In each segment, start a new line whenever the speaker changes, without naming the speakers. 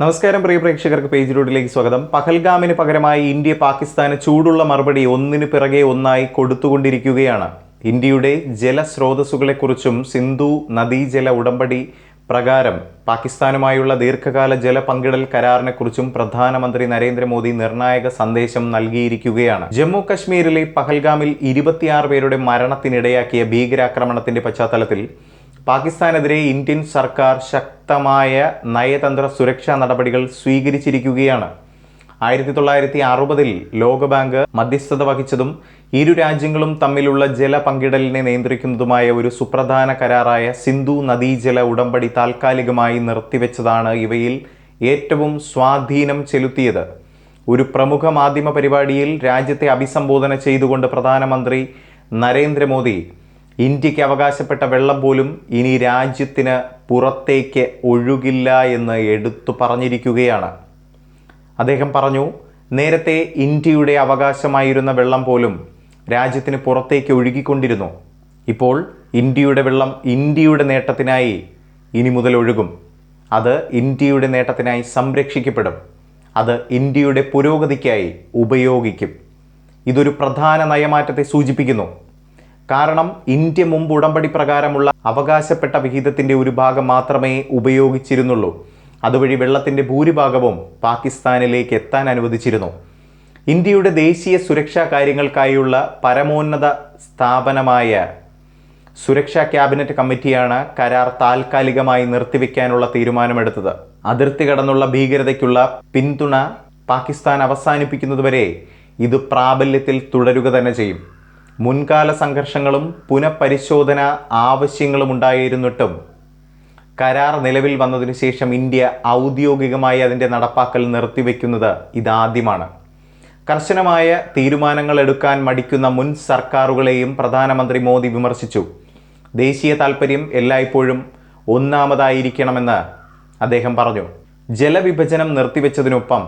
നമസ്കാരം പ്രിയ പ്രേക്ഷകർക്ക് പേജ് റോഡിലേക്ക് സ്വാഗതം. പഹൽഗാമിന് പകരമായി ഇന്ത്യ പാകിസ്ഥാന് ചൂടുള്ള മറുപടി ഒന്നിന് പിറകെ ഒന്നായി കൊടുത്തുകൊണ്ടിരിക്കുകയാണ്. ഇന്ത്യയുടെ ജലസ്രോതസ്സുകളെക്കുറിച്ചും സിന്ധു നദീജല ഉടമ്പടി പ്രകാരം പാകിസ്ഥാനുമായുള്ള ദീർഘകാല ജല പങ്കിടൽ കരാറിനെക്കുറിച്ചും പ്രധാനമന്ത്രി നരേന്ദ്രമോദി നിർണായക സന്ദേശം നൽകിയിരിക്കുകയാണ്. ജമ്മു കശ്മീരിലെ പഹൽഗാമിൽ ഇരുപത്തിയാറ് പേരുടെ മരണത്തിനിടയാക്കിയ ഭീകരാക്രമണത്തിന്റെ പശ്ചാത്തലത്തിൽ പാകിസ്ഥാനെതിരെ ഇന്ത്യൻ സർക്കാർ ശക്തമായ നയതന്ത്ര സുരക്ഷാ നടപടികൾ സ്വീകരിച്ചിരിക്കുകയാണ്. ആയിരത്തി തൊള്ളായിരത്തി അറുപതിൽ ലോകബാങ്ക് മധ്യസ്ഥത വഹിച്ചതും ഇരു രാജ്യങ്ങളും തമ്മിലുള്ള ജല പങ്കിടലിനെ നിയന്ത്രിക്കുന്നതുമായ ഒരു സുപ്രധാന കരാറായ സിന്ധു നദീജല ഉടമ്പടി താൽക്കാലികമായി നിർത്തിവെച്ചതാണ് ഇവയിൽ ഏറ്റവും സ്വാധീനം ചെലുത്തിയത്. ഒരു പ്രമുഖ മാധ്യമ പരിപാടിയിൽ രാജ്യത്തെ അഭിസംബോധന ചെയ്തുകൊണ്ട് പ്രധാനമന്ത്രി നരേന്ദ്രമോദി ഇന്ത്യയ്ക്ക് അവകാശപ്പെട്ട വെള്ളം പോലും ഇനി രാജ്യത്തിന് പുറത്തേക്ക് ഒഴുകില്ല എന്ന് എടുത്തു പറഞ്ഞിരിക്കുകയാണ്. അദ്ദേഹം പറഞ്ഞു നേരത്തെ ഇന്ത്യയുടെ അവകാശമായിരുന്ന വെള്ളം പോലും രാജ്യത്തിന് പുറത്തേക്ക് ഒഴുകിക്കൊണ്ടിരുന്നു. ഇപ്പോൾ ഇന്ത്യയുടെ വെള്ളം ഇന്ത്യയുടെ നേട്ടത്തിനായി ഇനി മുതൽ ഒഴുകും. അത് ഇന്ത്യയുടെ നേട്ടത്തിനായി സംരക്ഷിക്കപ്പെടും. അത് ഇന്ത്യയുടെ പുരോഗതിക്കായി ഉപയോഗിക്കും. ഇതൊരു പ്രധാന നയമാറ്റത്തെ സൂചിപ്പിക്കുന്നു. കാരണം ഇന്ത്യ മുമ്പ് ഉടമ്പടി പ്രകാരമുള്ള അവകാശപ്പെട്ട വിഹിതത്തിന്റെ ഒരു ഭാഗം മാത്രമേ ഉപയോഗിച്ചിരുന്നുള്ളൂ. അതുവഴി വെള്ളത്തിന്റെ ഭൂരിഭാഗവും പാകിസ്ഥാനിലേക്ക് എത്താൻ അനുവദിച്ചിരുന്നു. ഇന്ത്യയുടെ ദേശീയ സുരക്ഷാ കാര്യങ്ങൾക്കായുള്ള പരമോന്നത സ്ഥാപനമായ സുരക്ഷാ ക്യാബിനറ്റ് കമ്മിറ്റിയാണ് കരാർ താൽക്കാലികമായി നിർത്തിവെക്കാനുള്ള തീരുമാനമെടുത്തത്. അതിർത്തി കടന്നുള്ള ഭീകരതയ്ക്കുള്ള പിന്തുണ പാകിസ്ഥാൻ അവസാനിപ്പിക്കുന്നതുവരെ ഇത് പ്രാബല്യത്തിൽ തുടരുക തന്നെ ചെയ്യും. മുൻകാല സംഘർഷങ്ങളും പുനഃപരിശോധന ആവശ്യങ്ങളും ഉണ്ടായിരുന്നിട്ടും കരാർ നിലവിൽ വന്നതിനു ശേഷം ഇന്ത്യ ഔദ്യോഗികമായി അതിന്റെ നടപ്പാക്കൽ നിർത്തിവെക്കുന്നത് ഇതാദ്യമാണ്. കർശനമായ തീരുമാനങ്ങൾ എടുക്കാൻ മടിക്കുന്ന മുൻ സർക്കാരുകളെയും പ്രധാനമന്ത്രി മോദി വിമർശിച്ചു. ദേശീയ താൽപ്പര്യം എല്ലായ്പ്പോഴും ഒന്നാമതായിരിക്കണമെന്ന് അദ്ദേഹം പറഞ്ഞു. ജലവിഭജനം നിർത്തിവെച്ചതിനൊപ്പം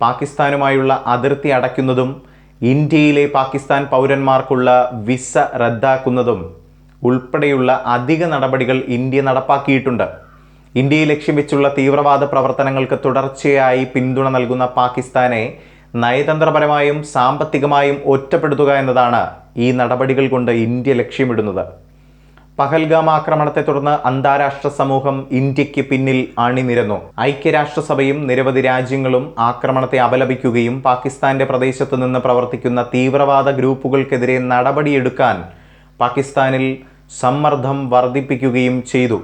പാകിസ്ഥാനുമായുള്ള അതിർത്തി അടയ്ക്കുന്നതും ഇന്ത്യയിലെ പാകിസ്ഥാൻ പൗരന്മാർക്കുള്ള വിസ റദ്ദാക്കുന്നതും ഉൾപ്പെടെയുള്ള അധിക നടപടികൾ ഇന്ത്യ നടപ്പാക്കിയിട്ടുണ്ട്. ഇന്ത്യയെ ലക്ഷ്യം വെച്ചുള്ള തീവ്രവാദ പ്രവർത്തനങ്ങൾക്ക് തുടർച്ചയായി പിന്തുണ നൽകുന്ന പാകിസ്ഥാനെ നയതന്ത്രപരമായും സാമ്പത്തികമായും ഒറ്റപ്പെടുത്തുക എന്നതാണ് ഈ നടപടികൾ കൊണ്ട് ഇന്ത്യ ലക്ഷ്യമിടുന്നത്. പഹൽഗാം ആക്രമണത്തെ തുടർന്ന് അന്താരാഷ്ട്ര സമൂഹം ഇന്ത്യയ്ക്ക് പിന്നിൽ അണിനിരന്നു. ഐക്യരാഷ്ട്രസഭയും നിരവധി രാജ്യങ്ങളും ആക്രമണത്തെ അപലപിക്കുകയും പാകിസ്ഥാന്റെ പ്രദേശത്ത് നിന്ന് പ്രവർത്തിക്കുന്ന തീവ്രവാദ ഗ്രൂപ്പുകൾക്കെതിരെ നടപടിയെടുക്കാൻ പാകിസ്ഥാനിൽ സമ്മർദ്ദം വർദ്ധിപ്പിക്കുകയും ചെയ്തു.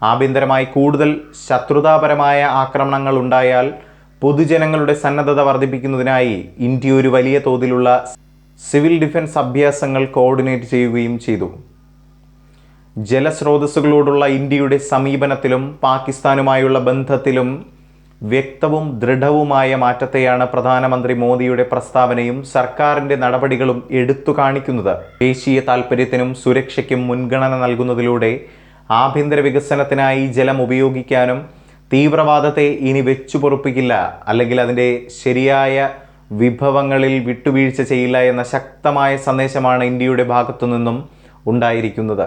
ആഭ്യന്തരമായി കൂടുതൽ ശത്രുതാപരമായ ആക്രമണങ്ങൾ ഉണ്ടായാൽ പൊതുജനങ്ങളുടെ സന്നദ്ധത വർദ്ധിപ്പിക്കുന്നതിനായി ഇന്ത്യ ഒരു വലിയ തോതിലുള്ള സിവിൽ ഡിഫൻസ് അഭ്യാസങ്ങൾ കോർഡിനേറ്റ് ചെയ്യുകയും ചെയ്തു. ജലസ്രോതസ്സുകളോടുള്ള ഇന്ത്യയുടെ സമീപനത്തിലും പാകിസ്ഥാനുമായുള്ള ബന്ധത്തിലും വ്യക്തവും ദൃഢവുമായ മാറ്റത്തെയാണ് പ്രധാനമന്ത്രി മോദിയുടെ പ്രസ്താവനയും സർക്കാരിന്റെ നടപടികളും എടുത്തു കാണിക്കുന്നത്. ദേശീയ താൽപ്പര്യത്തിനും സുരക്ഷയ്ക്കും മുൻഗണന നൽകുന്നതിലൂടെ ആഭ്യന്തര വികസനത്തിനായി ജലം ഉപയോഗിക്കാനും തീവ്രവാദത്തെ ഇനി വെച്ചു പൊറുപ്പിക്കില്ല അല്ലെങ്കിൽ അതിന്റെ ശരിയായ വിഭവങ്ങളിൽ വിട്ടുവീഴ്ച ചെയ്യില്ല എന്ന ശക്തമായ സന്ദേശമാണ് ഇന്ത്യയുടെ ഭാഗത്തു നിന്നും ഉണ്ടായിരിക്കുന്നത്.